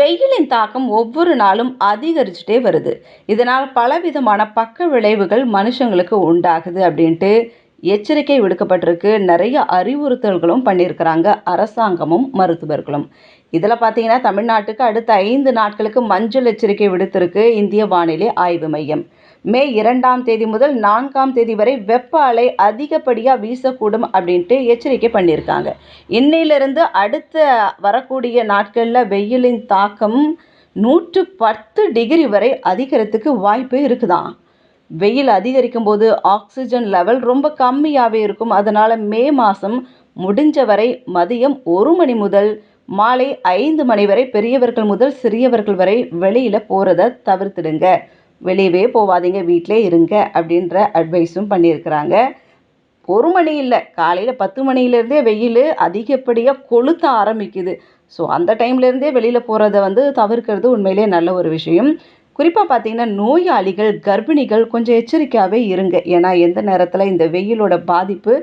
வெயிலின் தாக்கம் ஒவ்வொரு நாளும் அதிகரிச்சுட்டே வருது. இதனால் பலவிதமான பக்க விளைவுகள் மனுஷங்களுக்கு உண்டாகுது அப்படின்ட்டு எச்சரிக்கை விடுக்கப்பட்டிருக்கு. நிறைய அறிவுறுத்தல்களும் பண்ணியிருக்கிறாங்க. அரசாங்கமும் மருத்துவர்களும். இதில் பார்த்தீங்கன்னா தமிழ்நாட்டுக்கு அடுத்த ஐந்து நாட்களுக்கு மஞ்சள் எச்சரிக்கை விடுத்திருக்கு இந்திய வானிலை ஆய்வு மையம். மே இரண்டாம் தேதி முதல் நான்காம் தேதி வரை வெப்ப அலை அதிகப்படியாக வீசக்கூடும் அப்படின்ட்டு எச்சரிக்கை பண்ணியிருக்காங்க. இன்னையிலிருந்து அடுத்த வரக்கூடிய நாட்களில் வெயிலின் தாக்கம் நூற்று பத்து டிகிரி வரை அதிகரித்துக்கு வாய்ப்பு இருக்குதான். வெயில் அதிகரிக்கும் போது ஆக்சிஜன் லெவல் ரொம்ப கம்மியாகவே இருக்கும். அதனால் மே மாதம் முடிஞ்ச வரை மதியம் ஒரு மணி முதல் மாலை ஐந்து மணி வரை பெரியவர்கள் முதல் சிறியவர்கள் வரை வெளியில் போகிறத தவிர்த்துடுங்க. வெளியவே போகாதீங்க வீட்டிலே இருங்க அப்படின்ற அட்வைஸும் பண்ணியிருக்கிறாங்க. ஒரு மணி இல்லை காலையில் பத்து மணிலேருந்தே வெயில் அதிகப்படியாக கொளுத்த ஆரம்பிக்குது. ஸோ அந்த டைம்லேருந்தே வெளியில் போகிறத வந்து தவிர்க்கிறது உண்மையிலே நல்ல ஒரு விஷயம். குறிப்பாக பார்த்தீங்கன்னா நோயாளிகள் கர்ப்பிணிகள் கொஞ்சம் எச்சரிக்கையாகவே இருங்க. ஏன்னா எந்த நேரத்தில் இந்த வெயிலோட பாதிப்பு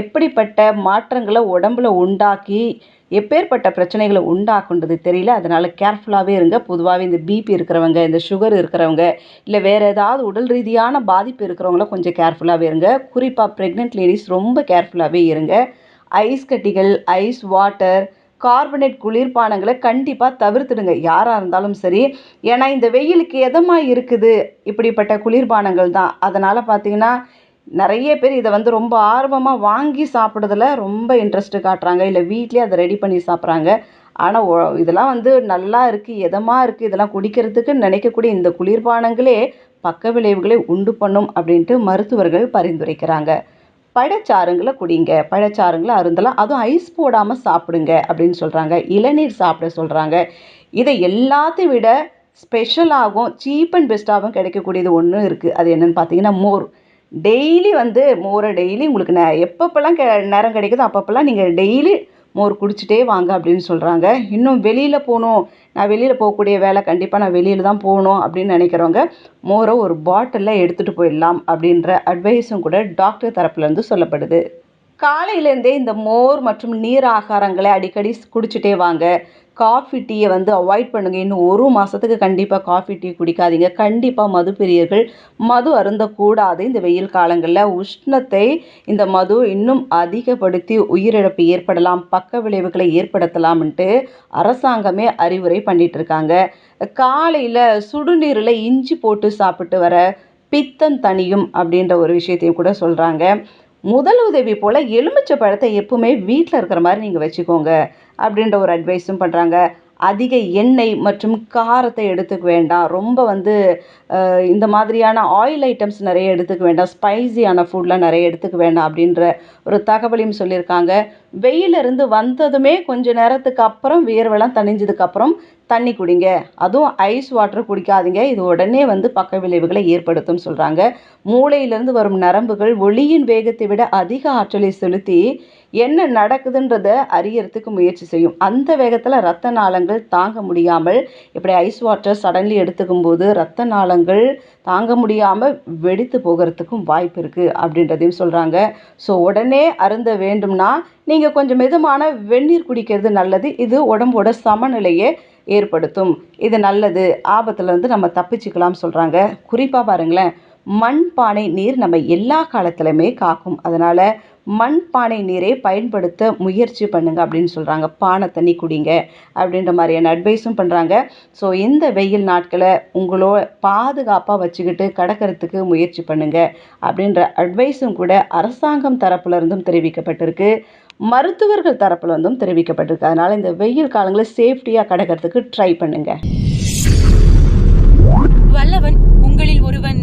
எப்படிப்பட்ட மாற்றங்களை உடம்புல உண்டாக்கி எப்பேற்பட்ட பிரச்சனைகளை உண்டாக்குன்றது தெரியல. அதனால் கேர்ஃபுல்லாகவே இருங்க. பொதுவாகவே இந்த பிபி இருக்கிறவங்க இந்த சுகர் இருக்கிறவங்க இல்லை வேறு ஏதாவது உடல் ரீதியான பாதிப்பு இருக்கிறவங்கள கொஞ்சம் கேர்ஃபுல்லாகவே இருங்க. குறிப்பாக ப்ரெக்னென்ட் லேடிஸ் ரொம்ப கேர்ஃபுல்லாகவே இருங்க. ஐஸ் கட்டிகள் ஐஸ் வாட்டர் கார்பனேட் குளிர்பானங்களை கண்டிப்பாக தவிர்த்துடுங்க. யாராக இருந்தாலும் சரி. ஏன்னா இந்த வெயிலுக்கு எதமாக இருக்குது? இப்படிப்பட்ட குளிர்பானங்கள் தான். அதனால் பார்த்தீங்கன்னா நிறைய பேர் இதை வந்து ரொம்ப ஆர்வமாக வாங்கி சாப்பிட்றதுல ரொம்ப இன்ட்ரெஸ்ட்டு காட்டுறாங்க. இல்லை வீட்லேயே அதை ரெடி பண்ணி சாப்பிட்றாங்க. ஆனால் இதெல்லாம் வந்து நல்லா இருக்குது எதமாக இருக்குது இதெல்லாம் குடிக்கிறதுக்கு நினைக்கக்கூடிய இந்த குளிர்பானங்களே பக்க விளைவுகளை உண்டு பண்ணும் அப்படின்ட்டு மருத்துவர்கள் பரிந்துரைக்கிறாங்க. பழச்சாறுங்களை குடிங்க. பழச்சாறுங்களை அருந்தலாம். அதுவும் ஐஸ் போடாமல் சாப்பிடுங்க அப்படின்னு சொல்கிறாங்க இளநீர் சாப்பிட சொல்கிறாங்க இதை எல்லாத்தையும் விட ஸ்பெஷலாகவும் சீப் அண்ட் பெஸ்ட்டாகவும் கிடைக்கக்கூடியது ஒன்று இருக்குது அது என்னென்னு பார்த்தீங்கன்னா மோர். டெய்லி வந்து மோரை டெய்லி உங்களுக்கு ந எப்பப்பெல்லாம் கெ நேரம் கிடைக்குதோ அப்பப்பெல்லாம் நீங்கள் டெய்லி மோர் குடிச்சிட்டே வாங்க அப்படின்னு சொல்கிறாங்க இன்னும் வெளியில் போகணும். நான் வெளியில் போகக்கூடிய வேலை கண்டிப்பாக நான் வெளியில் தான் போகணும் அப்படின்னு நினைக்கிறவங்க மோரை ஒரு பாட்டிலில் எடுத்துகிட்டு போயிடலாம் அப்படின்ற அட்வைஸும் கூட டாக்டர் தரப்புலேருந்து சொல்லப்படுது. காலையிலேருந்தே இந்த மோர் மற்றும் நீர் ஆகாரங்களை அடிக்கடி குடிச்சிட்டே வாங்க. காஃபி டீயை வந்து அவாய்ட் பண்ணுங்கள் இன்னும் ஒரு மாதத்துக்கு கண்டிப்பாக காஃபி டீ குடிக்காதீங்க. கண்டிப்பாக மது பிரியர்கள் மது அருந்தக்கூடாது. இந்த வெயில் காலங்களில் உஷ்ணத்தை இந்த மது இன்னும் அதிகப்படுத்தி உயிரிழப்பு ஏற்படலாம் பக்க விளைவுகளை ஏற்படுத்தலாம்ன்ட்டு அரசாங்கமே அறிவுரை பண்ணிகிட்டு இருக்காங்க காலையில் சுடுநீரில் இஞ்சி போட்டு சாப்பிட்டு வர பித்தம் தனியும் அப்படின்ற ஒரு விஷயத்தையும் கூட சொல்கிறாங்க முதல் உதவி போல் எலுமிச்சை பழத்தை எப்பவுமே வீட்டில் இருக்கிற மாதிரி நீங்கள் வச்சுக்கோங்க அப்படின்ற ஒரு அட்வைஸும் பண்ணுறாங்க அதிக எண்ணெய் மற்றும் காரத்தை எடுத்துக்க வேண்டாம். ரொம்ப வந்து இந்த மாதிரியான ஆயில் ஐட்டம்ஸ் நிறைய எடுத்துக்க வேண்டாம். ஸ்பைசியான ஃபுட்லாம் நிறைய எடுத்துக்க வேண்டாம் அப்படின்ற ஒரு தகவலையும் சொல்லியிருக்காங்க. வெயிலிருந்து வந்ததுமே கொஞ்ச நேரத்துக்கு அப்புறம் வியர்வெல்லாம் தணிஞ்சதுக்கப்புறம் தண்ணி குடிங்க. அதுவும் ஐஸ் வாட்டர் குடிக்காதீங்க. இது உடனே வந்து பக்க விளைவுகளை ஏற்படுத்தும் சொல்கிறாங்க மூளையிலிருந்து வரும் நரம்புகள் ஒளியின் வேகத்தை விட அதிக ஆற்றலை செலுத்தி என்ன நடக்குதுன்றத அறியறதுக்கு முயற்சி செய்யும். அந்த வேகத்தில் ரத்த நாளங்கள் தாங்க முடியாமல் இப்படி ஐஸ் வாட்டர் சடன்லி எடுத்துக்கும் போது ரத்த நாளங்கள் தாங்க முடியாமல் வெடித்து போகிறதுக்கும் வாய்ப்பு இருக்குது அப்படின்றதையும் சொல்கிறாங்க ஸோ உடனே அருந்த வேண்டும்னா நீங்கள் கொஞ்சம் மிதமான வெந்நீர் குடிக்கிறது நல்லது. இது உடம்போட சமநிலையை ஏற்படுத்தும். இது நல்லது. ஆபத்துலேருந்து நம்ம தப்பிச்சுக்கலாம் சொல்கிறாங்க குறிப்பாக பாருங்களேன். மண்பானை நீர் நம்ம எல்லா காலத்துலையுமே காக்கும். அதனால் மண்பானை நீரை பயன்படுத்த முயற்சி பண்ணுங்க அப்படின்னு சொல்கிறாங்க பானை தண்ணி குடிங்க அப்படின்ற மாதிரியான அட்வைஸும் பண்ணுறாங்க ஸோ இந்த வெயில் நாட்களை உங்களோ பாதுகாப்பாக வச்சுக்கிட்டு கடக்கிறதுக்கு முயற்சி பண்ணுங்க. அப்படின்ற அட்வைஸும் கூட அரசாங்கம் தரப்புல இருந்தும் தெரிவிக்கப்பட்டிருக்கு. மருத்துவர்கள் தரப்பில் வந்தும் தெரிவிக்கப்பட்டிருக்கு. அதனால் இந்த வெயில் காலங்களில் சேஃப்டியாக கடக்கிறதுக்கு ட்ரை பண்ணுங்கள் வல்லவன் உங்களில் ஒருவன்.